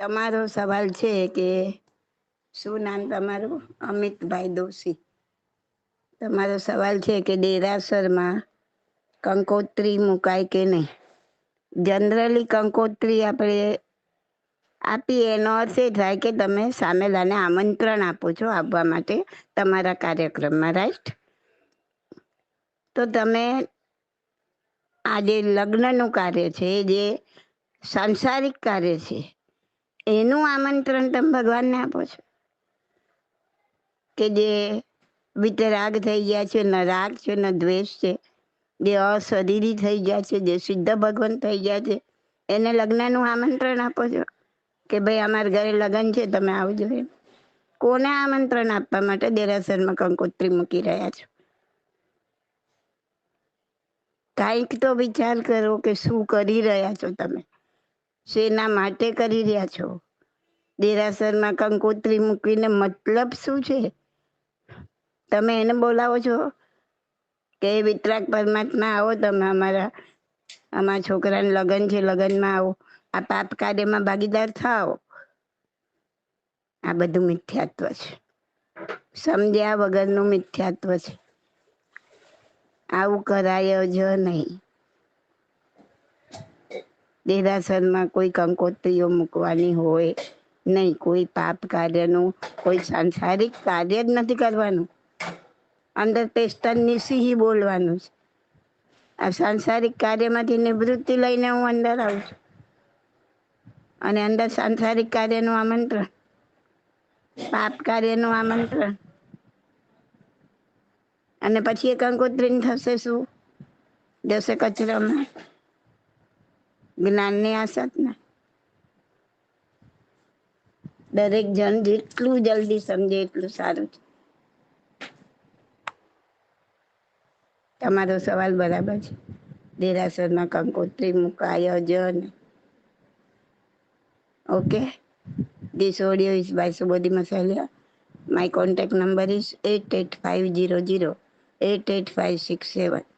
તમારો સવાલ છે કે શું નામ તમારું? અમિતભાઈ દોશી. તમારો સવાલ છે કે દેરાસરમાં કંકોત્રી મુકાય કે નહીં? જનરલી કંકોત્રી આપણે આપીએ, એનો અર્થ એ થાય કે તમે સામેલાને આમંત્રણ આપો છો આવવા માટે તમારા કાર્યક્રમમાં રાઈટ તો તમે આ જે લગ્નનું કાર્ય છે જે સાંસારિક કાર્ય છે એનું આમંત્રણ તમે ભગવાનને આપો છો? કે જે વિતરાગ થઈ ગયા છે, ન રાગ છે, ન દ્વેષ છે, જે અશરીરી થઈ ગયા છે, જે સિદ્ધ ભગવાન થઈ ગયા છે, એને લગ્નનું આમંત્રણ આપો છો? કે ભાઈ અમારા ઘરે લગ્ન છે, તમે આવજો એમ. કોને આમંત્રણ આપવા માટે દેરાસરમાં કંકોત્રી મૂકી રહ્યા છો? કાંઈક તો વિચાર કરો કે શું કરી રહ્યા છો તમે? શેના માટે કરી રહ્યા છો? દેરાસરમાં કંકોત્રી મૂકીને મતલબ શું છે? તમે એને બોલાવો છો કે વિતરાગ પરમાત્મા આવો, તમે અમારા અમારા છોકરાને લગ્ન છે, લગ્નમાં આવો. આ પાપ કાર્યમાં ભાગીદાર થાઓ. આ બધું મિથ્યાત્વ છે. સમજ્યા વગરનું મિથ્યાત્વ છે. આવું કરાય જ નહીં. દેરાસરમાં કોઈ કંકોત્રીઓ મૂકવાની હોય નહીં, કોઈ પાપ કાર્યનું, કોઈ સાંસારિક કાર્ય જ નથી કરવાનું. અંદર પેસ્ટનની સિંહી બોલવાનું છે. આ સાંસારિક કાર્યમાંથી નિવૃત્તિ લઈને હું અંદર આવું છું. અને અંદર સાંસારિક કાર્યનું આમંત્રણ, પાપ કાર્યનું આમંત્રણ. અને પછી એ કંકોત્રી થશે શું? જશે કચરામાં. જ્ઞાનની આસત ને દરેક જણ જેટલું જલ્દી સમજે એટલું સારું છે. તમારો સવાલ બરાબર છે. દેરાસરમાં કંકોત્રી મુકાય જ ને okay. This is by Subodhi Masalia. My contact number is 88500 88567.